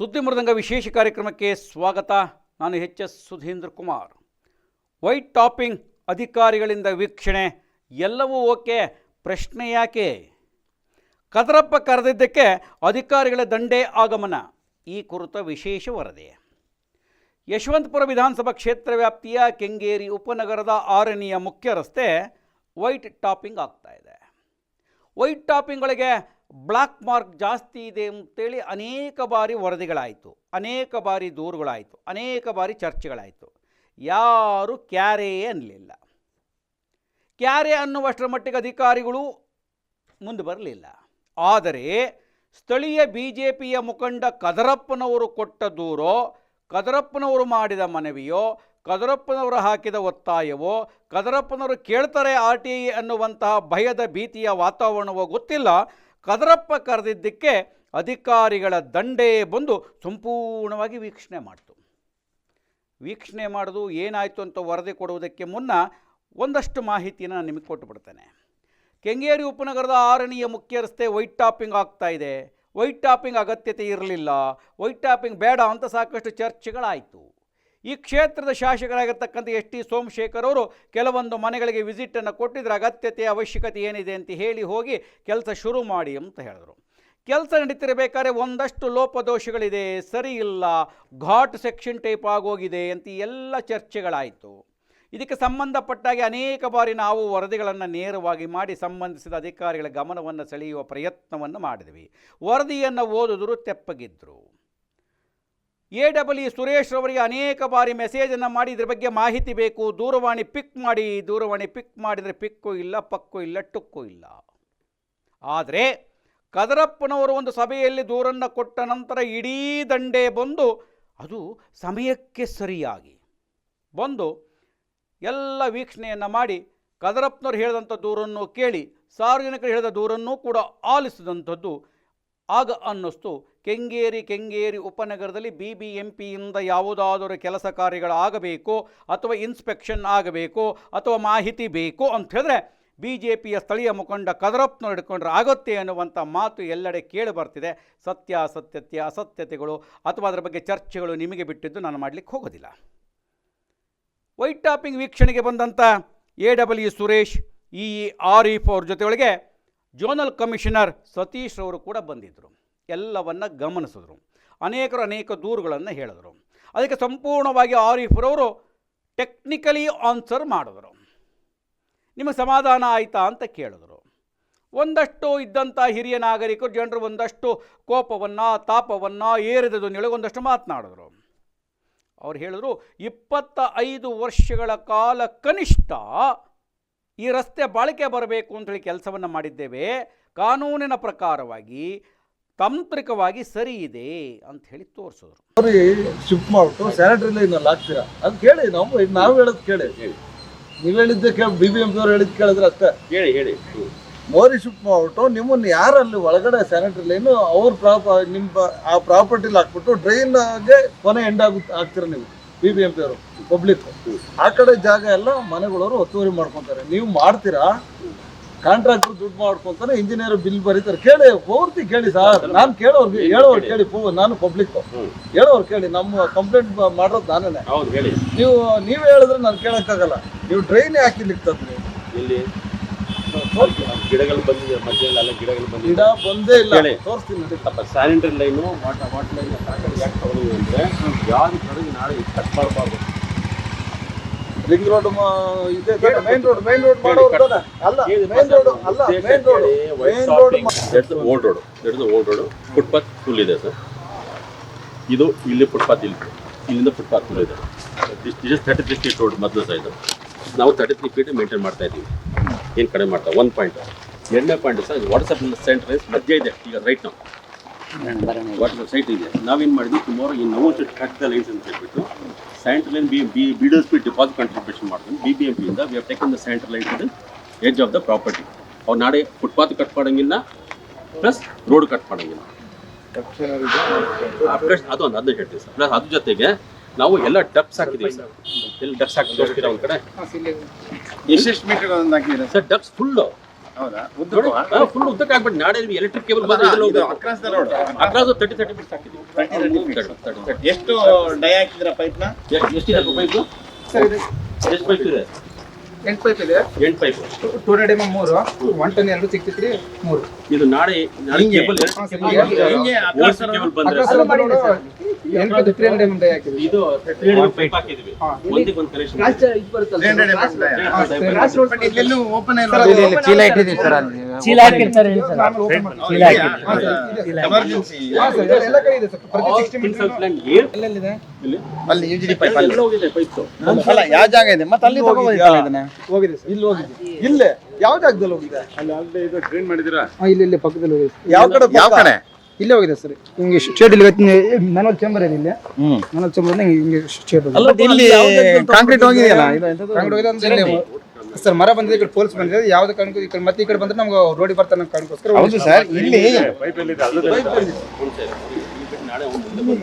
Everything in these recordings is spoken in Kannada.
ಸುದ್ದಿ ಮೃದಂಗ ವಿಶೇಷ ಕಾರ್ಯಕ್ರಮಕ್ಕೆ ಸ್ವಾಗತ. ನಾನು H S Sudhindra Kumar. White topping ಅಧಿಕಾರಿಗಳಿಂದ ವೀಕ್ಷಣೆ. ಎಲ್ಲವೂ ಓಕೆ, ಪ್ರಶ್ನೆ ಯಾಕೆ? ಕದರಪ್ಪ ಕರೆದಿದ್ದಕ್ಕೆ ಅಧಿಕಾರಿಗಳ ದಂಡೇ ಆಗಮನ. ಈ ಕುರಿತ ವಿಶೇಷ ವರದಿ. ಯಶವಂತಪುರ ವಿಧಾನಸಭಾ ಕ್ಷೇತ್ರ ವ್ಯಾಪ್ತಿಯ ಕೆಂಗೇರಿ ಉಪನಗರದ ಆರನೆಯ ಮುಖ್ಯ ರಸ್ತೆ ವೈಟ್ ಟಾಪಿಂಗ್ ಆಗ್ತಾ ಇದೆ. ವೈಟ್ ಟಾಪಿಂಗ್ಗಳಿಗೆ ಬ್ಲ್ಯಾಕ್ ಮಾರ್ಕ್ ಜಾಸ್ತಿ ಇದೆ ಅಂತೇಳಿ ಅನೇಕ ಬಾರಿ ವರದಿಗಳಾಯಿತು, ಅನೇಕ ಬಾರಿ ದೂರುಗಳಾಯಿತು, ಅನೇಕ ಬಾರಿ ಚರ್ಚೆಗಳಾಯಿತು. ಯಾರು ಕ್ಯಾರೆ ಅನ್ನಲಿಲ್ಲ. ಕ್ಯಾರೆ ಅನ್ನುವಷ್ಟರ ಮಟ್ಟಿಗೆ ಅಧಿಕಾರಿಗಳು ಮುಂದೆ ಬರಲಿಲ್ಲ. ಆದರೆ ಸ್ಥಳೀಯ ಬಿ ಜೆ ಪಿಯ ಮುಖಂಡ ಕದರಪ್ಪನವರು ಕೊಟ್ಟ ದೂರೋ, ಕದರಪ್ಪನವರು ಮಾಡಿದ ಮನವಿಯೋ, ಕದರಪ್ಪನವರು ಹಾಕಿದ ಒತ್ತಾಯವೋ, ಕದರಪ್ಪನವರು ಕೇಳ್ತಾರೆ ಆರ್ ಟಿ ಐ ಅನ್ನುವಂತಹ ಭಯದ ಭೀತಿಯ ವಾತಾವರಣವೋ ಗೊತ್ತಿಲ್ಲ. ಕದರಪ್ಪ ಕರೆದಿದ್ದಕ್ಕೆ ಅಧಿಕಾರಿಗಳ ದಂಡೇ ಬಂದು ಸಂಪೂರ್ಣವಾಗಿ ವೀಕ್ಷಣೆ ಮಾಡಿತು. ವೀಕ್ಷಣೆ ಮಾಡೋದು ಏನಾಯಿತು ಅಂತ ವರದಿ ಕೊಡುವುದಕ್ಕೆ ಮುನ್ನ ಒಂದಷ್ಟು ಮಾಹಿತಿಯನ್ನು ನಾನು ನಿಮಗೆ ಕೊಟ್ಟುಬಿಡ್ತೇನೆ ಕೆಂಗೇರಿ ಉಪನಗರದ ಆರನೆಯ ಮುಖ್ಯ ರಸ್ತೆ ವೈಟ್ ಟಾಪಿಂಗ್ ಆಗ್ತಾ ಇದೆ. ವೈಟ್ ಟಾಪಿಂಗ್ ಅಗತ್ಯತೆ ಇರಲಿಲ್ಲ. ವೈಟ್ ಟಾಪಿಂಗ್ ಬೇಡ ಅಂತ ಸಾಕಷ್ಟು ಚರ್ಚೆಗಳಾಯಿತು. ಈ ಕ್ಷೇತ್ರದ ಶಾಸಕರಾಗಿರ್ತಕ್ಕಂಥ ಎಸ್ ಟಿ ಸೋಮಶೇಖರ್ ಅವರು ಕೆಲವೊಂದು ಮನೆಗಳಿಗೆ ವಿಸಿಟನ್ನು ಕೊಟ್ಟಿದ್ರೆ, ಅಗತ್ಯತೆ, ಅವಶ್ಯಕತೆ ಏನಿದೆ ಅಂತ ಹೇಳಿ ಹೋಗಿ ಕೆಲಸ ಶುರು ಮಾಡಿ ಅಂತ ಹೇಳಿದರು. ಕೆಲಸ ನಡೀತಿರಬೇಕಾದ್ರೆ ಒಂದಷ್ಟು ಲೋಪದೋಷಗಳಿದೆ, ಸರಿ ಇಲ್ಲ, ಘಾಟ್ ಸೆಕ್ಷನ್ ಟೈಪ್ ಆಗೋಗಿದೆ ಅಂತ ಎಲ್ಲ ಚರ್ಚೆಗಳಾಯಿತು. ಇದಕ್ಕೆ ಸಂಬಂಧಪಟ್ಟಾಗಿ ಅನೇಕ ಬಾರಿ ನಾವು ವರದಿಗಳನ್ನು ನೇರವಾಗಿ ಮಾಡಿ ಸಂಬಂಧಿಸಿದ ಅಧಿಕಾರಿಗಳ ಗಮನವನ್ನು ಸೆಳೆಯುವ ಪ್ರಯತ್ನವನ್ನು ಮಾಡಿದ್ವಿ. ವರದಿಯನ್ನು ಓದಿದ್ರು ತೆಪ್ಪಗಿದ್ರು. ಎ ಡಬ್ಲ್ಯೂ ಸುರೇಶ್ ರವರಿಗೆ ಅನೇಕ ಬಾರಿ ಮೆಸೇಜನ್ನು ಮಾಡಿ ಇದ್ರ ಬಗ್ಗೆ ಮಾಹಿತಿ ಬೇಕು. ದೂರವಾಣಿ ಪಿಕ್ ಮಾಡಿ, ದೂರವಾಣಿ ಪಿಕ್ ಮಾಡಿದರೆ ಪಿಕ್ಕು ಇಲ್ಲ, ಪಕ್ಕು ಇಲ್ಲ, ಟುಕ್ಕು ಇಲ್ಲ. ಆದರೆ ಕದರಪ್ಪನವರು ಒಂದು ಸಭೆಯಲ್ಲಿ ದೂರನ್ನು ಕೊಟ್ಟ ನಂತರ ಇಡೀ ದಂಡೆ ಬಂದು ಅದು ಸಮಯಕ್ಕೆ ಸರಿಯಾಗಿ ಬಂದು ಎಲ್ಲ ವೀಕ್ಷಣೆಯನ್ನು ಮಾಡಿ ಕದರಪ್ಪನವ್ರು ಹೇಳಿದಂಥ ದೂರನ್ನು ಕೇಳಿ, ಸಾರ್ವಜನಿಕರು ಹೇಳಿದ ದೂರನ್ನು ಕೂಡ ಆಲಿಸಿದಂಥದ್ದು ಆಗ ಅನ್ನಿಸ್ತು, ಕೆಂಗೇರಿ ಕೆಂಗೇರಿ ಉಪನಗರದಲ್ಲಿ ಬಿ ಬಿ ಎಂ ಪಿಯಿಂದ ಯಾವುದಾದರೂ ಕೆಲಸ ಕಾರ್ಯಗಳಾಗಬೇಕು ಅಥವಾ ಇನ್ಸ್ಪೆಕ್ಷನ್ ಆಗಬೇಕು ಅಥವಾ ಮಾಹಿತಿ ಬೇಕು ಅಂತ ಹೇಳಿದ್ರೆ ಬಿ ಜೆ ಪಿಯ ಸ್ಥಳೀಯ ಮುಖಂಡ ಕದರಪ್ಪನವ್ರು ಹಿಡ್ಕೊಂಡ್ರೆ ಆಗುತ್ತೆ ಅನ್ನುವಂಥ ಮಾತು ಎಲ್ಲೆಡೆ ಕೇಳಿ ಬರ್ತಿದೆ. ಸತ್ಯ, ಅಸತ್ಯತೆ, ಅಸತ್ಯತೆಗಳು ಅಥವಾ ಅದರ ಬಗ್ಗೆ ಚರ್ಚೆಗಳು ನಿಮಗೆ ಬಿಟ್ಟಿದ್ದು ನಾನು ಮಾಡಲಿಕ್ಕೆ ಹೋಗೋದಿಲ್ಲ. ವೈಟ್ ಟಾಪಿಂಗ್ ವೀಕ್ಷಣೆಗೆ ಬಂದಂಥ A W Suresh, E Arif ಅವ್ರ ಜೊತೆಯೊಳಗೆ ಜೋನಲ್ ಕಮಿಷನರ್ ಸತೀಶ್ ಅವರು ಕೂಡ ಬಂದಿದ್ದರು ಎಲ್ಲವನ್ನು ಗಮನಿಸಿದ್ರು. ಅನೇಕರು ಅನೇಕ ದೂರುಗಳನ್ನು ಹೇಳಿದರು. ಅದಕ್ಕೆ ಸಂಪೂರ್ಣವಾಗಿ ಆರಿಫ್ರವರು ಟೆಕ್ನಿಕಲಿ ಆನ್ಸರ್ ಮಾಡಿದ್ರು. ನಿಮಗೆ ಸಮಾಧಾನ ಆಯಿತಾ ಅಂತ ಕೇಳಿದ್ರು. ಒಂದಷ್ಟು ಇದ್ದಂಥ ಹಿರಿಯ ನಾಗರಿಕರು, ಜನರು ಒಂದಷ್ಟು ಕೋಪವನ್ನು, ತಾಪವನ್ನು ಏರಿದದನ್ನೇಳಿ ಒಂದಷ್ಟು ಮಾತನಾಡಿದ್ರು. ಅವ್ರು ಹೇಳಿದ್ರು ಇಪ್ಪತ್ತ ಐದು ವರ್ಷಗಳ ಕಾಲ ಕನಿಷ್ಠ ಈ ರಸ್ತೆ ಬಾಳಿಕೆ ಬರಬೇಕು ಅಂತೇಳಿ ಕೆಲಸವನ್ನು ಮಾಡಿದ್ದೇವೆ. ಕಾನೂನಿನ ಪ್ರಕಾರವಾಗಿ ತಾಂತ್ರಿಕವಾಗಿ ಸರಿ ಇದೆ ಅಂತ ಹೇಳಿ ತೋರಿಸಿದ್ರು. ಸರಿ ಶಿಫ್ಟ್ ಮಾಡ್ಬಿಟ್ಟು ಸ್ಯಾನಿಟರಿ ಲೈನ್ ಅಲ್ಲಿ ಹಾಕ್ತೀರಾ? ಅದು ಕೇಳಿ ನಾವು ಈಗ ನಾವು ಹೇಳೋದು ಕೇಳಿ. ನೀವು ಹೇಳಿದ್ದೆ ಕೇಳಿ ಬಿ ಬಿ ಎಂ ಪಿ ಅವ್ರು ಹೇಳಿದ್ ಕೇಳಿದ್ರೆ ಅಷ್ಟೇ. ಹೇಳಿ ಹೇಳಿ. ಮೋರಿ ಶಿಫ್ಟ್ ಮಾಡ್ಬಿಟ್ಟು ನಿಮ್ಮನ್ನ ಯಾರಲ್ಲಿ ಒಳಗಡೆ ಸ್ಯಾನಿಟರಿ ಲೈನ್ ಅವ್ರ ಪ್ರಾಪ ನಿಮ್ಮ ಆ ಪ್ರಾಪರ್ಟಿಲಿ ಹಾಕ್ಬಿಟ್ಟು ಡ್ರೈನ್ಗೆ ಕೊನೆ ಎಂಡ್ ಆಗುತ್ತೆ ಹಾಕ್ತೀರಾ ನೀವು? ಬಿ ಬಿ ಎಂ ಪಬ್ಲಿಕ್ ಆ ಕಡೆ ಜಾಗ ಎಲ್ಲ ಮನೆಗಳವರು ಒತ್ತುವರಿ ಮಾಡ್ಕೊಂತಾರೆ. ನೀವು ಮಾಡ್ತೀರಾ? ಕಾಂಟ್ರಾಕ್ಟರ್ ದುಡ್ಡು ಮಾಡ್ಕೊಂತಾನೆ ಇಂಜಿನಿಯರ್ ಬಿಲ್ ಬರೀತಾರೆ. ಕೇಳಿ ಪೂರ್ತಿ ಕೇಳಿ ಸರ್. ನಾನು ಕೇಳೋರ್ಗೆ ಹೇಳೋರು ಕೇಳಿ ಪೂ- ನಾನು ಪಬ್ಲಿಕ್. ಹೇಳೋರು ಕೇಳಿ ನಮ್ಮ ಕಂಪ್ಲೇಂಟ್ ಮಾಡೋದು ನಾನೇ ನೀವು ನೀವು ಹೇಳಿದ್ರೆ ನಾನು ಕೇಳಕ್ಕಾಗಲ್ಲ. ನೀವು ಡ್ರೈನ್ ಹಾಕಿ ತಂದ್ರಿ? ಇಲ್ಲಿ ಗಿಡಗಳು ಬಂದಿದೆ ಮಧ್ಯದಲ್ಲೆಲ್ಲ ಗಿಡಗಳು ಗಿಡ ಬಂದಿದೆ ಬಂದೇ ಇಲ್ಲ. ತೋರಿಸ್ತೀನಿ ನೋಡಿ. ಸ್ವಲ್ಪ sanitary line water water line ಯಾಕೆ ತಗೊಂಡಿದೆ ಅಂದ್ರೆ ಯಾವ್ದು ಕಡೆಗೆ ನಾಳೆ ಕಟ್ ಮಾಡಬಾರ್ದು. ರಿಂಗ್ ರೋಡ್ ಇದೆ ಮೇನ್ ರೋಡ್ ಮೇನ್ ರೋಡ್ ಮಾಡೋರು ಅಲ್ಲ ಮೇನ್ ರೋಡ್ ಅಲ್ಲ main road main road old road that's old road footpath full ಇದೆ ಸರ್. ಇದು ಇಲ್ಲಿ ಫುಟ್ಪಾತ್ ಇಲ್ಲಿ. ಇಲ್ಲಿಂದ ಫುಟ್ಪಾತ್ ಫುಲ್ ಇದೆ. Is thirty three feet road ಮೊದಲು ಸಹ ಇದು. ನಾವು ತರ್ಟಿ ತ್ರೀ ಫೀಟ್ ಮೇಂಟೈನ್ ಮಾಡ್ತಾ ಇದ್ದೀವಿ. ಏನು ಕಡಿಮೆ ಮಾಡ್ತಾರೆ ಒಂದು ಪಾಯಿಂಟ್ ಎರಡನೇ ಪಾಯಿಂಟ್ ಸರ್ ವಾಟ್ಸಪ್ ಸೆಂಟರ್ ಮಧ್ಯ ಇದೆ ಈಗ ರೈಟ್ ನಾವು ವಾಟ್ಸಪ್ ಸೈಟ್ ಇದೆ? ನಾವೇನು ಮಾಡಿದ್ವಿ? ಸುಮಾರು ಈ ನೋವು ಕಟ್ ದ ಲೈನ್ಸ್ ಅಂತ ಹೇಳ್ಬಿಟ್ಟು centre line B B B D P deposit contribution ಮಾಡ್ತೀವಿ B B M ಪಿಯಿಂದ we have taken the centre line to edge of the property ಅವ್ರು ನಾಳೆ ಫುಟ್ಪಾತ್ ಕಟ್ ಮಾಡೋಂಗಿಲ್ಲ ಪ್ಲಸ್ ರೋಡ್ ಕಟ್ ಮಾಡೋಂಗಿಲ್ಲ. ಅದು ಒಂದು ಅದನ್ನ ಹೇಳ್ತೀವಿ ಸರ್. ಪ್ಲಸ್ ಅದ್ರ ಜೊತೆಗೆ ನಾವು ಎಲ್ಲ ಡಬ್ಸ್ ಹಾಕಿದ್ದೀವಿ ಸರ್. ಎಲ್ಲಿ ಡಬ್ಸ್ ಹಾಕಿ ತೋರಿಸ್ತೀರಾ ಒಂದು ಕಡೆ? ಎಷ್ಟೆಷ್ಟು ಮೀಟರ್ ಹಾಕಿದ್ದೀರಾ? ಸರ್ ಡಬ್ಸ್ ಫುಲ್ಲು ಹೌದಾ? ಉದ್ದಕ್ಕೂ ಫುಲ್ ಉದ್ದಕ್ಕೆ ಆಗ್ಬಿಟ್ಟು ನಾಳೆ electric cable. Across thirty thirty feets ಹಾಕಿದ್ದೀವಿ. ಎಷ್ಟು ಡೈ ಹಾಕಿದ್ರ ಪೈಪ್ನ? ಎಷ್ಟಿದೆ ಪೈಪ್ ಎಷ್ಟು ಪೈಪ್ ಇದೆ? ಎಂಟು ಪೈಪ್ ಇದೆ. ಎಂಟು ಪೈಪ್ ಟೂ ಹಂಡ್ರೆಡ್ ಎಂ ಮೂರು ಒನ್ ಟನ್ ಎರಡು ಸಿಕ್ತಿತ್ರಿ ತ್ರೀ ಮೂರು. ಇದು ನಾಳೆ ನಾಳೆ ಹಿಂಗೆ? ಕೇಬಲ್ ಹಾ, ಸರ್, ಹಿಂಗೆ. ಹಿಂಗೆ ಅಕ್ರಾಸ್ ದ ಕೇಬಲ್ ರೋಡ್ ಬಂದ್ರೆ. ಅಕ್ರಾಸ್ ರೋಡ್ ಎಂಟು ತ್ರೀ ಹಂಡ್ರೆಡ್ ಎಂ ಡೈ ಹಾಕಿದ್ವಿ ಇದು ಪೈಪ್ ಹಾಕಿದ್ದೀವಿ. ಹಾ. ಒಂದಕ್ಕೆ ಒಂದು ಕನೆಕ್ಷನ್ ಇಲ್ಲೆಲ್ಲೂ ಓಪನ್ ಚೀಲ ಇಟ್ಟಿದ್ದೀವಿ ಸರ್ ಅಲ್ಲಿ. ಚೀಲ ಹಾಕಿರ್ತಾರೆ ಹೇಳಿ ಸರ್. ಆಮೇಲೆ open ಮಾಡಿ. ಚೀಲ ಹಾಕಿರ್ತಾರೆ. ಎಮರ್ಜೆನ್ಸಿ ಸರ್, ಎಲ್ಲ- ಎಲ್ಲ ಕಡೆ ಇದೆ ಸರ್ ಪ್ರತಿ ಸಿಕ್ಸ್ಟಿ ಮೀಟರ್ ಅಲ್ಲಿ. ಯು ಪೈಪ್ ಅಲ್ಲಿ ಹೋಗಿದೆ ಪೈಪ್ ಅಲ್ಲ ಯಾವ ಜಾಗ ಇದೆ? ಮತ್ತೆ ಅಲ್ಲಿ ತಗೋಬೋದು ಇದನ್ನ. ಹೋಗಿದೆ ಸರ್. ಇಲ್ಲಿ ಹೋಗಿದೆ. ಇಲ್ಲೇ? ಯಾವ ಜಾಗದಲ್ಲಿ ಹೋಗಿದೆ? ಹಾ, ಇಲ್ಲಿ ಇಲ್ಲಿ ಪಕ್ಕದಲ್ಲಿ ಹೋಗಿದೆ. ಯಾವ ಕಡೆ ಯಾವ ಕಡೆ? ಇಲ್ಲೇ ಹೋಗಿದೆ ಸರ್. ಹಿಂಗೆ ಸ್ಟೇಟ್ ಇಲ್ಲಿ ಮ್ಯಾನುವಲ್ ಚೇಂಬರ್ ಇದೆ ಇಲ್ಲಿ ಮ್ಯಾನುವಲ್ ಚೇಂಬರ್ ಹಿಂಗೆ ಹಿಂಗೆ ಸ್ಟೇಟ್ ಅಲ್ಲ ಇಲ್ಲಿ ಕಾಂಕ್ರೀಟ್ ಹೋಗಿದೆಯಲ್ಲ? ಇದು ಎಂತದು? ಕಾಂಕ್ರೀಟ್ ಹೋಗಿದೆ ಅಂದ್ರೆ ಇಲ್ಲಿ ಸರ್ ಮರ ಬಂದಿದೆ ಈ ಕಡೆ ಪೋಲ್ಸ್ ಬಂದಿದೆ ಯಾವ್ದು ಕಾರಣಕ್ಕೂ ಈ ಕಡೆ ಮತ್ತೆ ಈ ಕಡೆ ಬಂದ್ರೆ ನಮ್ಗೆ ರೋಡಿ ಬರ್ತಾನೆ ಕಾರಣಕ್ಕೋಸ್ಕರ ಹೌದು ಸರ್ ಇಲ್ಲಿ ಪೈಪ್ ಅಲ್ಲಿ ಅವ್ನು ಮುಂದೆ ಬಂದು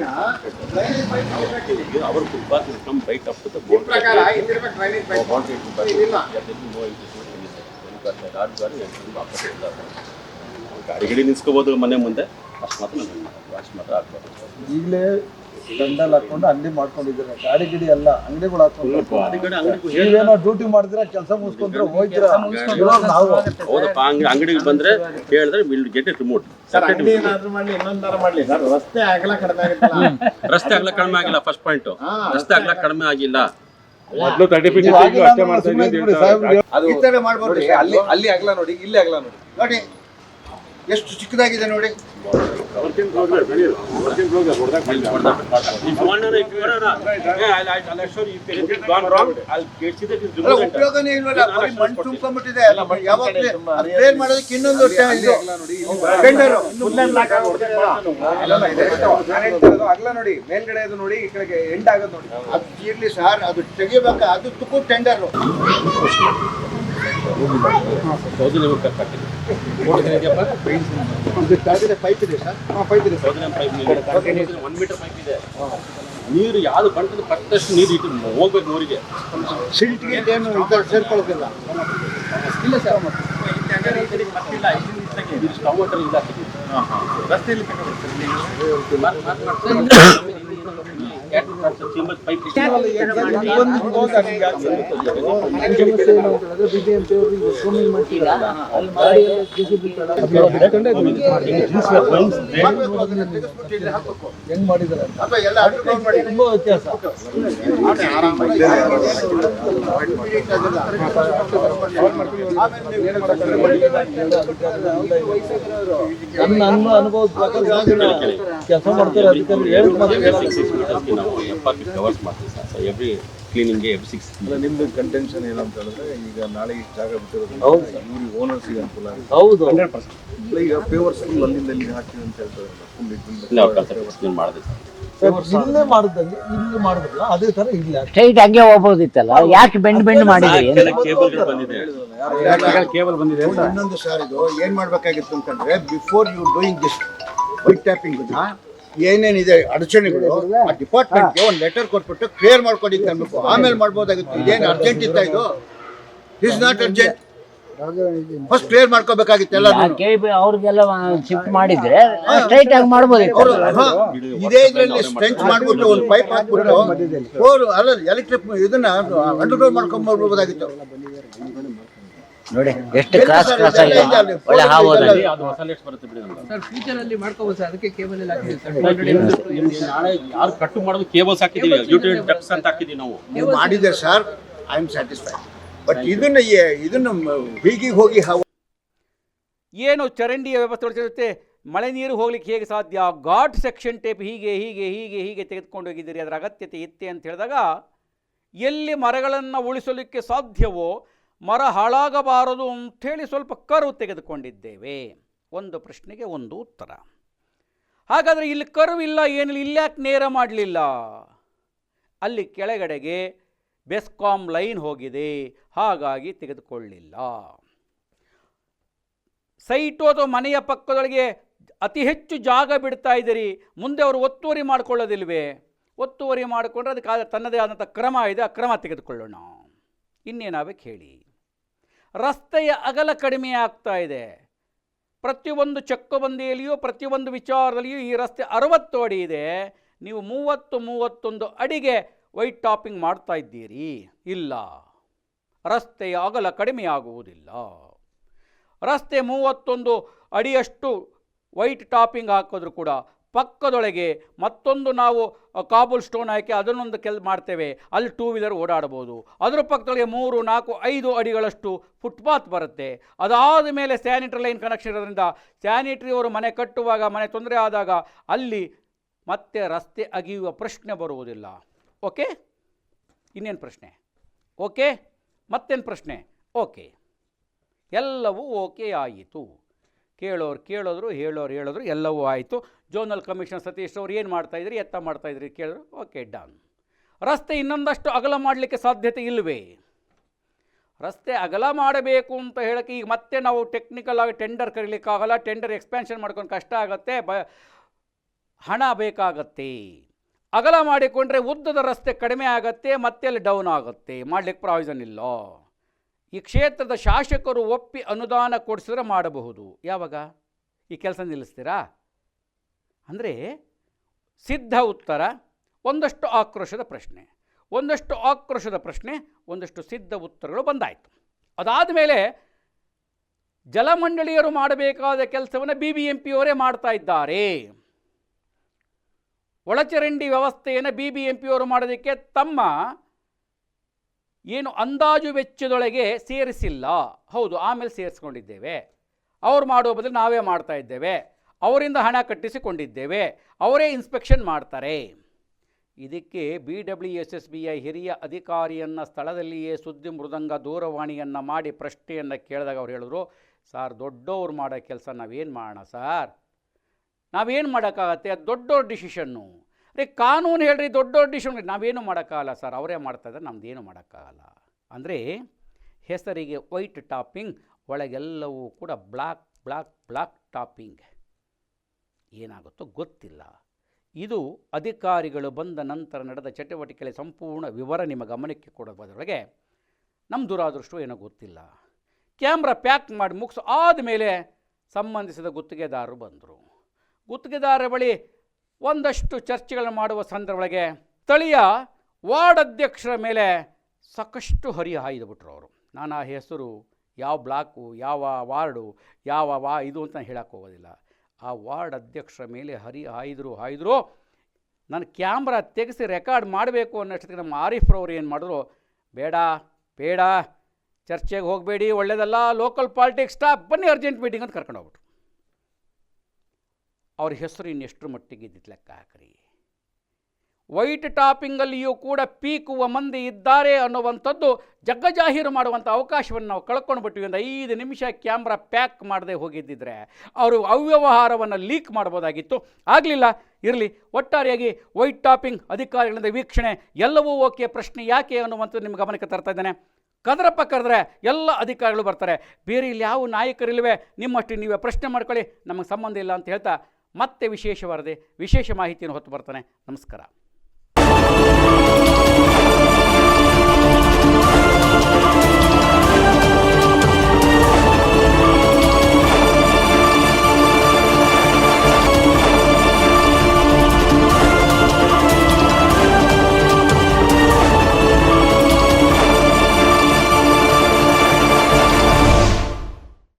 ಅವರು footpath come right up to board ಗಾಡಿ ಗಿಡಿ ನಿಲ್ಸ್ಕೋಬೋದು ಮನೆ ಮುಂದೆ. ಅಷ್ಟು ಮಾತ್ರ ಅಷ್ಟು ಮಾತ್ರ ಆಗ್ಬೋದು. ಈಗಲೇ ದಂಡಲ್ ಹಾಕೊಂಡು ಅಂಗಡಿ ಮಾಡ್ಕೊಂಡಿದ್ದೀರ. ಗಾಡಿ ಗಿಡಿ ಎಲ್ಲ ಅಂಗಡಿಗಳು ಹಾಕೊಂಡು ಗಾಡಿ ಗಿಡಿ ಅಂಗಡಿಗೂ ನೀವೇನೋ ಡ್ಯೂಟಿ ಮಾಡಿದ್ರೆ ಕೆಲಸ ಮುಗಿಸ್ಕೊಂಡ್ರೆ ಹೋಗ್ತೀರಾ? ನಾವು ಹೌದಪ್ಪ ಅಂಗಡಿಗೆ ಬಂದ್ರೆ ಹೇಳಿದ್ರೆ will get it remote sir ಅಂಗಡಿ ಏನಾದ್ರು ಮಾಡ್ಲಿ ಇನ್ನೊಂದಾರ ಮಾಡ್ಲಿ. ಸರ್ ರಸ್ತೆ ಅಗಲ ಕಡಿಮೆ ಆಗುತ್ತಲ್ಲ. ರಸ್ತೆ ಆಗ್ಲ ಕಡಿಮೆ ಆಗಿಲ್ಲ ಫಸ್ಟ್ ಪಾಯಿಂಟ್ ರಸ್ತೆ ಆಗ್ಲ ಕಡಿಮೆ ಆಗಿಲ್ಲ. ಮೊದಲು ತರ್ಟಿ ಫೀಟ್ ಸಾಹೇಬ್ರು. ಈ ತರ ಅಲ್ಲಿ ಅಲ್ಲಿ ಅಗಲ ನೋಡಿ ಇಲ್ಲಿ ಅಗಲ ನೋಡಿ. ನೋಡಿ ಎಷ್ಟು ಚಿಕ್ಕದಾಗಿದೆ ನೋಡಿ. ಉಪಯೋಗನೇ ಇಲ್ವಲ್ಲ ಬರೀ ಮಣ್ಣು ತುಂಬಿಕೊಂಡ್ಬಿಟ್ಟಿದೆ. ಯಾವಾಗ ಕ್ಲಿಯರ್ ಮಾಡೋದಕ್ಕೆ ಇನ್ನೊಂದು ಇದು. ಟೆಂಡರ್ ಅಗಲ ನೋಡಿ ಮೇಲ್ಗಡೆ ಅದು ನೋಡಿ ಈ ಕಡೆಗೆ ಎಂಡ್ ಆಗೋದು ನೋಡಿ. ಅದು ಇರ್ಲಿ ಸರ್ ಅದು ತೆಗಿಬೇಕು ಅದು ತುಕು tender Thousand euro per packet. Pipe ಇದೆ ಸರ್ ಪೈಪ್ ಇದೆ ಸರ್ ಪೈಪ್ pipe ನೀರು. One meter pipe ಇದೆ. ನೀರು ಯಾವ್ದು ಬಂಟದ ಪಟ್ಟಷ್ಟು ನೀರು ಇಟ್ಟು ಹೋಗ್ಬೇಕು ಊರಿಗೆ ಸಿಲ್ಟ್ಗೆ ಏನು ಸೇರ್ಕೊಳ್ಳೋದಿಲ್ಲ ಇಲ್ಲ ಸರ್ ಸ್ಟವ್ ವಾಟರ್ ಇಲ್ಲ ರಸ್ತೆಯಲ್ಲಿ ಪೈಪ್ ಮಾಡ್ಬೇಕು ಅದನ್ನ ತೆಗೆಸ್ಬಿಟ್ಟು ಇಲ್ಲಿ ಹಾಕ್ಬೇಕು ಹೆಂಗ್ ಮಾಡಿದಾರೆ ತುಂಬಾ ನನ್ನ ಅನುಭವದ ಕೆಲಸ ಮಾಡ್ತಾರೆ ಅದಕ್ಕೆ ಹೇಳಿ. ನಾವು ಎಪ್ಪತ್ತು ಕವರ್ಸ್ ಮಾಡ್ತೀವಿ ಸರ್. ಎವ್ರಿ ಕ್ಲೀನಿಂಗ್ಗೆ ಎವ್ರಿ ಸಿಕ್ಸ್ ನಿಮ್ದು ಕಂಟೆನ್ಷನ್ ಏನಂತ ಹೇಳಿದ್ರೆ ಈಗ ನಾಳೆ ಇಷ್ಟು ಜಾಗ ಬಿಟ್ಟಿರೋದು ಹೌದು ಸರ್. ಇವ್ರಿಗೆ ಓನರ್ಸ್ಗೆ ಅನುಕೂಲ ಆಗುತ್ತೆ. ಹೌದು. ಇಲ್ಲ, ಈಗ ಪೇವರ್ಸ್ ಫುಲ್ ಅಲ್ಲಿಂದ ಇಲ್ಲಿ ಹಾಕಿ ಅಂತ ಹೇಳ್ತಾರೆ. ಎಕ್ಸ್ಪ್ಲೇನ್ ಮಾಡಿದೆ ಸರ್. ಇಲ್ಲೇ ಮಾಡಿದಂಗೆ ಇಲ್ಲಿ ಮಾಡಿದ್ರಲ್ಲ ಅದೇ ತರ ಇಲ್ಲ. ಸ್ಟ್ರೈಟ್ ಹಂಗೆ ಹೋಗ್ಬೋದಿತ್ತಲ್ಲ? ಯಾಕೆ ಬೆಂಡ್ ಬೆಂಡ್ ಮಾಡಿದ್ರಿ? ಅಂತ ಕೇಬಲ್ಗಳು ಬಂದಿದೆ. ಕೇಬಲ್ ಬಂದಿದೆ ಅಂತ? ಇನ್ನೊಂದು ಸರ್ ಇದು ಏನ್ ಮಾಡ್ಬೇಕಾಗಿತ್ತು ಅಂತಂದ್ರೆ before you doing this white tapping ಏನೇನಿದೆ ಅಡಚಣೆಗಳು ಆ ಡಿಪಾರ್ಟ್ಮೆಂಟ್ಗೆ ಒಂದು ಲೆಟರ್ ಕೊಟ್ಬಿಟ್ಟು ಕ್ಲಿಯರ್ ಮಾಡ್ಕೊಂಡಿದ್ದು ಅನ್ಬೇಕು ಆಮೇಲೆ ಮಾಡ್ಬೋದಾಗಿತ್ತು. ಇದೇನು ಅರ್ಜೆಂಟ್ ಇತ್ತ ಇದು? Is not urgent first clear ಮಾಡ್ಕೋಬೇಕಾಗಿತ್ತು ಎಲ್ಲ ಯಾಕೆ ಅವ್ರಿಗೆಲ್ಲ ಶಿಫ್ಟ್ ಮಾಡಿದ್ರೆ ಸ್ಟ್ರೈಟ್ ಆಗಿ ಮಾಡ್ಬೋದಿತ್ತು. ಇದೇ ಇದರಲ್ಲಿ ಸ್ಟ್ರೆಂಚ್ ಮಾಡ್ಬಿಟ್ಟು ಒಂದು ಪೈಪ್ ಹಾಕ್ಬಿಟ್ಟು ಅಲ್ಲ ಎಲೆಕ್ಟ್ರಿಕ್ ಇದನ್ನ ಅಂಡರ್ಗ್ರೌಂಡ್ ಮಾಡ್ಕೊಂಡ್ ಬರ್ಬೋದಾಗಿತ್ತು. ನೋಡಿ ಎಷ್ಟು ಕ್ರಾಸ್ ಕ್ರಾಸ್ ಆಗಿದೆ. ಒಳ್ಳೆ ಹಾವು ಅಲ್ಲಿ. ಅದು ಹೊಸ ಬರುತ್ತೆ ಬಿಡಿ ನಮ್ಗೆ ಸರ್ ಫ್ಯೂಚರ್ ಅಲ್ಲಿ ಮಾಡ್ಕೋಬಹುದು ಸರ್ ಅದಕ್ಕೆ ಕೇಬಲ್ ಎಲ್ಲ ಹಾಕಿದ್ದೀವಿ ಸರ್. ನಿಮ್ಗೆ ನಾಳೆ ಯಾರು ಕಟ್ಟು ಮಾಡೋದು ಕೇಬಲ್ಸ್ ಹಾಕಿದೀವಿ ಯೂಟಿಲಿಟಿ ಡಕ್ಸ್ ಅಂತ ಹಾಕಿದೀವಿ ನಾವು. ನೀವು ಮಾಡಿದೆ sir I am satisfied but ಇದನ್ನ ಇದನ್ನ ಬೀಗಿಗೆ ಹೋಗಿ ಹಾವು ಏನು ಚರಂಡಿಯ ವ್ಯವಸ್ಥೆ ಜೊತೆ ಮಳೆ ನೀರು ಹೋಗ್ಲಿಕ್ಕೆ ಹೇಗೆ ಸಾಧ್ಯ? ಘಾಟ್ ಸೆಕ್ಷನ್ ಟೇಪ್ ಹೀಗೆ ಹೀಗೆ ಹೀಗೆ ಹೀಗೆ ತೆಗೆದುಕೊಂಡು ಹೋಗಿದ್ದೀರಿ. ಅದರ ಅಗತ್ಯತೆ ಇತ್ತೆ ಅಂತ ಹೇಳಿದಾಗ ಎಲ್ಲಿ ಮರಗಳನ್ನು ಉಳಿಸಲಿಕ್ಕೆ ಸಾಧ್ಯವೋ ಮರ ಹಾಳಾಗಬಾರದು ಅಂಥೇಳಿ ಸ್ವಲ್ಪ ಕರು ತೆಗೆದುಕೊಂಡಿದ್ದೇವೆ. ಒಂದು ಪ್ರಶ್ನೆಗೆ ಒಂದು ಉತ್ತರ. ಹಾಗಾದರೆ ಇಲ್ಲಿ ಕರು ಇಲ್ಲ, ಏನಿಲ್ಲ ಇಲ್ಯಾಕೆ ನೇರ ಮಾಡಲಿಲ್ಲ? ಅಲ್ಲಿ ಕೆಳಗಡೆಗೆ ಬೆಸ್ಕಾಂ ಲೈನ್ ಹೋಗಿದೆ, ಹಾಗಾಗಿ ತೆಗೆದುಕೊಳ್ಳಿಲ್ಲ. ಸೈಟು ಅಥವಾ ಮನೆಯ ಪಕ್ಕದೊಳಗೆ ಅತಿ ಹೆಚ್ಚು ಜಾಗ ಬಿಡ್ತಾ ಇದ್ದೀರಿ, ಮುಂದೆ ಅವರು ಒತ್ತುವರಿ ಮಾಡಿಕೊಳ್ಳೋದಿಲ್ವೇ? ಒತ್ತುವರಿ ಮಾಡಿಕೊಂಡ್ರೆ ಅದಕ್ಕೆ ತನ್ನದೇ ಆದಂಥ ಕ್ರಮ ಇದೆ, ಆ ಕ್ರಮ ತೆಗೆದುಕೊಳ್ಳೋಣ. ಇನ್ನೇನಾಗಬೇಕು ಹೇಳಿ. ರಸ್ತೆಯ ಅಗಲ ಕಡಿಮೆ ಆಗ್ತಾ ಇದೆ. ಪ್ರತಿಯೊಂದು ಚಕ್ಕಬಂದಿಯಲ್ಲಿಯೂ ಪ್ರತಿಯೊಂದು ವಿಚಾರದಲ್ಲಿಯೂ ಈ ರಸ್ತೆ ಅರವತ್ತು ಅಡಿ ಇದೆ. ನೀವು ಮೂವತ್ತು, ಮೂವತ್ತೊಂದು ಅಡಿಗೆ ವೈಟ್ ಟಾಪಿಂಗ್ ಮಾಡ್ತಾ ಇದ್ದೀರಿ. ಇಲ್ಲ. ರಸ್ತೆಯ ಅಗಲ ಕಡಿಮೆಯಾಗುವುದಿಲ್ಲ ರಸ್ತೆ ಮೂವತ್ತೊಂದು ಅಡಿಯಷ್ಟು ವೈಟ್ ಟಾಪಿಂಗ್ ಹಾಕಿದ್ರು ಕೂಡ ಪಕ್ಕದೊಳಗೆ ಮತ್ತೊಂದು ನಾವು ಕಾಬುಲ್ ಸ್ಟೋನ್ ಹಾಕಿ ಅದನ್ನೊಂದು ಕೆಲ್, ಮಾಡ್ತೇವೆ. ಅಲ್ಲಿ ಟೂ ವೀಲರ್ ಓಡಾಡ್ಬೋದು ಅದರ ಪಕ್ಕದೊಳಗೆ ಮೂರು, ನಾಲ್ಕು, ಐದು ಅಡಿಗಳಷ್ಟು ಫುಟ್ಪಾತ್ ಬರುತ್ತೆ. ಅದಾದ ಮೇಲೆ ಸ್ಯಾನಿಟರಿ ಲೈನ್ ಕನೆಕ್ಷನ್ ಇರೋದ್ರಿಂದ ಸ್ಯಾನಿಟರಿ ಅವರು ಮನೆ ಕಟ್ಟುವಾಗ, ಮನೆ ತೊಂದರೆ ಆದಾಗ ಅಲ್ಲಿ ಮತ್ತೆ ರಸ್ತೆ ಅಗಿಯುವ ಪ್ರಶ್ನೆ ಬರುವುದಿಲ್ಲ. ಓಕೆ? ಇನ್ನೇನು ಪ್ರಶ್ನೆ? ಓಕೆ? ಮತ್ತೇನು ಪ್ರಶ್ನೆ? ಓಕೆ. ಎಲ್ಲವೂ ಓಕೆ ಆಯಿತು. ಕೇಳೋರು ಕೇಳೋದ್ರು, ಹೇಳೋರು ಹೇಳಿದ್ರು, ಎಲ್ಲವೂ ಆಯಿತು. ಜೋನಲ್ ಕಮಿಷನರ್ ಸತೀಶ್ ಅವ್ರು ಏನು ಮಾಡ್ತಾಯಿದ್ರಿ ಎತ್ತ ಮಾಡ್ತಾಯಿದ್ರಿ ಕೇಳಿದ್ರು, ಓಕೆ, ಡನ್. ರಸ್ತೆ ಇನ್ನೊಂದಷ್ಟು ಅಗಲ ಮಾಡಲಿಕ್ಕೆ ಸಾಧ್ಯತೆ ಇಲ್ಲವೇ ರಸ್ತೆ ಅಗಲ ಮಾಡಬೇಕು ಅಂತ ಹೇಳೋಕ್ಕೆ ಈಗ ಮತ್ತೆ ನಾವು ಟೆಕ್ನಿಕಲ್ ಆಗಿ ಟೆಂಡರ್ ಕರೀಲಿಕ್ಕಾಗಲ್ಲ ಟೆಂಡರ್ ಎಕ್ಸ್ಪ್ಯಾನ್ಷನ್ ಮಾಡ್ಕೊಂಡು ಕಷ್ಟ ಆಗುತ್ತೆ, ಬ, ಹಣ ಬೇಕಾಗತ್ತೆ. ಅಗಲ ಮಾಡಿಕೊಂಡ್ರೆ ಉದ್ದದ ರಸ್ತೆ ಕಡಿಮೆ ಆಗತ್ತೆ, ಮತ್ತೆ ಅಲ್ಲಿ ಡೌನ್ ಆಗುತ್ತೆ. ಮಾಡಲಿಕ್ಕೆ ಪ್ರಾವಿಷನ್ ಇಲ್ಲ. ಈ ಕ್ಷೇತ್ರದ ಶಾಸಕರು ಒಪ್ಪಿ ಅನುದಾನ ಕೊಡಿಸಿದ್ರೆ ಮಾಡಬಹುದು. ಯಾವಾಗ? ಈ ಕೆಲಸ ನಿಲ್ಲಿಸ್ತೀರಾ? ಅಂದರೆ ಸಿದ್ಧ ಉತ್ತರ, ಒಂದಷ್ಟು ಆಕ್ರೋಶದ ಪ್ರಶ್ನೆ. ಒಂದಷ್ಟು ಆಕ್ರೋಶದ ಪ್ರಶ್ನೆ, ಒಂದಷ್ಟು ಸಿದ್ಧ ಉತ್ತರಗಳು ಬಂದಾಯಿತು. ಅದಾದ ಮೇಲೆ ಜಲಮಂಡಳಿಯರು ಮಾಡಬೇಕಾದ ಕೆಲಸವನ್ನು ಬಿ ಬಿ ಎಂ ಪಿಯವರೇ ಮಾಡ್ತಾ ಇದ್ದಾರೆ. ಒಳಚರಂಡಿ ವ್ಯವಸ್ಥೆಯನ್ನು ಬಿ ಬಿ ಎಂ ಪಿಯವರು ಮಾಡೋದಕ್ಕೆ ತಮ್ಮ ಏನು ಅಂದಾಜು ವೆಚ್ಚದೊಳಗೆ ಸೇರಿಸಿಲ್ಲ. ಹೌದು, ಆಮೇಲೆ ಸೇರಿಸ್ಕೊಂಡಿದ್ದೇವೆ. ಅವ್ರು ಮಾಡುವ ಬದಲು ನಾವೇ ಮಾಡ್ತಾ ಇದ್ದೇವೆ. ಅವರಿಂದ ಹಣ ಕಟ್ಟಿಸಿಕೊಂಡಿದ್ದೇವೆ. ಅವರೇ ಇನ್ಸ್ಪೆಕ್ಷನ್ ಮಾಡ್ತಾರೆ. ಇದಕ್ಕೆ B W S S B I ಹಿರಿಯ ಅಧಿಕಾರಿಯನ್ನು ಸ್ಥಳದಲ್ಲಿಯೇ ಸುದ್ದಿ ಮೃದಂಗ ದೂರವಾಣಿಯನ್ನು ಮಾಡಿ ಪ್ರಶ್ನೆಯನ್ನು ಕೇಳಿದಾಗ ಅವ್ರು ಹೇಳಿದ್ರು, ಸಾರ್, ದೊಡ್ಡವ್ರು ಮಾಡೋ ಕೆಲಸ ನಾವೇನು ಮಾಡೋಣ ಸಾರ್? ನಾವೇನು ಮಾಡೋಕ್ಕಾಗತ್ತೆ? ಅದು ದೊಡ್ಡವ್ರ ಡಿಸಿಷನ್ನು. ರೀ ಕಾನೂನು ಹೇಳ್ರಿ ದೊಡ್ಡ ದೊಡ್ಡ ಇಶ್ಯೂ ನಾವೇನು ಮಾಡೋಕ್ಕಾಗಲ್ಲ ಸರ್, ಅವರೇ ಮಾಡ್ತಾ ಇದ್ದಾರೆ, ನಮ್ದೇನು ಮಾಡೋಕ್ಕಾಗಲ್ಲ. ಅಂದರೆ ಹೆಸರಿಗೆ ವೈಟ್ ಟಾಪಿಂಗ್ ಒಳಗೆಲ್ಲವೂ ಕೂಡ ಬ್ಲಾಕ್ ಬ್ಲಾಕ್ ಬ್ಲಾಕ್ ಟಾಪಿಂಗ್ ಏನಾಗುತ್ತೋ ಗೊತ್ತಿಲ್ಲ. ಇದು ಅಧಿಕಾರಿಗಳು ಬಂದ ನಂತರ ನಡೆದ ಚಟುವಟಿಕೆಗಳ ಸಂಪೂರ್ಣ ವಿವರ ನಿಮ್ಮ ಗಮನಕ್ಕೆ ಕೊಡೋದ್ರೊಳಗೆ ನಮ್ಮ ದುರಾದೃಷ್ಟ ಏನೋ ಗೊತ್ತಿಲ್ಲ. ಕ್ಯಾಮ್ರಾ ಪ್ಯಾಕ್ ಮಾಡಿ ಮುಗಿಸು ಆದಮೇಲೆ ಸಂಬಂಧಿಸಿದ ಗುತ್ತಿಗೆದಾರರು ಬಂದರು. ಗುತ್ತಿಗೆದಾರರ ಬಳಿ ಒಂದಷ್ಟು ಚರ್ಚೆಗಳನ್ನು ಮಾಡುವ ಸಂದರ್ಭದೊಳಗೆ ಸ್ಥಳೀಯ ವಾರ್ಡ್ ಅಧ್ಯಕ್ಷರ ಮೇಲೆ ಸಾಕಷ್ಟು ಹರಿ ಹಾಯ್ದುಬಿಟ್ರು ಅವರು. ನಾನು ಆ ಹೆಸರು, ಯಾವ ಬ್ಲಾಕು, ಯಾವ ವಾರ್ಡು, ಯಾವ ವಾ ಇದು ಅಂತ ಹೇಳಕ್ಕೆ ಹೋಗೋದಿಲ್ಲ. ಆ ವಾರ್ಡ್ ಅಧ್ಯಕ್ಷರ ಮೇಲೆ ಹರಿ ಹಾಯ್ದರು ಹಾಯ್ದರು ನಾನು ಕ್ಯಾಮ್ರಾ ತೆಗೆಸಿ ರೆಕಾರ್ಡ್ ಮಾಡಬೇಕು ಅನ್ನೋಷ್ಟೊತ್ತಿಗೆ ನಮ್ಮ ಆರಿಫ್ರವ್ರು ಏನು ಮಾಡಿದ್ರು, ಬೇಡ ಬೇಡ, ಚರ್ಚೆಗೆ ಹೋಗಬೇಡಿ ಒಳ್ಳೆಯದಲ್ಲ ಲೋಕಲ್ ಪಾಲಿಟಿಕ್ಸ್ ಸ್ಟಾಪ್, ಬನ್ನಿ ಅರ್ಜೆಂಟ್ ಮೀಟಿಂಗ್ ಅಂತ ಕರ್ಕೊಂಡು ಹೋಗ್ಬಿಟ್ರು ಅವ್ರ ಹೆಸರು ಇನ್ನೆಷ್ಟರ ಮಟ್ಟಿಗೆ ಲೆಕ್ಕ ಹಾಕ್ರಿ. ವೈಟ್ ಟಾಪಿಂಗಲ್ಲಿಯೂ ಕೂಡ ಪೀಕುವ ಮಂದಿ ಇದ್ದಾರೆ ಅನ್ನುವಂಥದ್ದು ಜಗ್ಗಜಾಹೀರು ಮಾಡುವಂಥ ಅವಕಾಶವನ್ನು ನಾವು ಕಳ್ಕೊಂಡು ಬಿಟ್ಟಿವಿ ಒಂದು ಐದು ನಿಮಿಷ ಕ್ಯಾಮ್ರಾ ಪ್ಯಾಕ್ ಮಾಡದೆ ಹೋಗಿದ್ದಿದ್ರೆ ಅವರು ಅವ್ಯವಹಾರವನ್ನು ಲೀಕ್ ಮಾಡ್ಬೋದಾಗಿತ್ತು. ಆಗಲಿಲ್ಲ, ಇರಲಿ, ಒಟ್ಟಾರೆಯಾಗಿ ವೈಟ್ ಟಾಪಿಂಗ್ ಅಧಿಕಾರಿಗಳಿಂದ ವೀಕ್ಷಣೆ, ಎಲ್ಲವೂ ಓಕೆ, ಪ್ರಶ್ನೆ ಯಾಕೆ ಅನ್ನುವಂಥದ್ದು ನಿಮ್ಮ ಗಮನಕ್ಕೆ ತರ್ತಾ ಇದ್ದೇನೆ. ಕದ್ರಪ್ಪ ಕರೆದ್ರೆ ಎಲ್ಲ ಅಧಿಕಾರಿಗಳು ಬರ್ತಾರೆ. ಬೇರೆ ಇಲ್ಲಿ ಯಾವ ನಾಯಕರಿಲ್ವೇ, ನಿಮ್ಮಷ್ಟು ನೀವೇ ಪ್ರಶ್ನೆ ಮಾಡ್ಕೊಳ್ಳಿ, ನಮಗೆ ಸಂಬಂಧ ಇಲ್ಲ ಅಂತ ಹೇಳ್ತಾ ಮತ್ತೆ ವಿಶೇಷ ವರದಿ ವಿಶೇಷ ಮಾಹಿತಿಯನ್ನು ಹೊತ್ತು ಬರ್ತಾನೆ. ನಮಸ್ಕಾರ.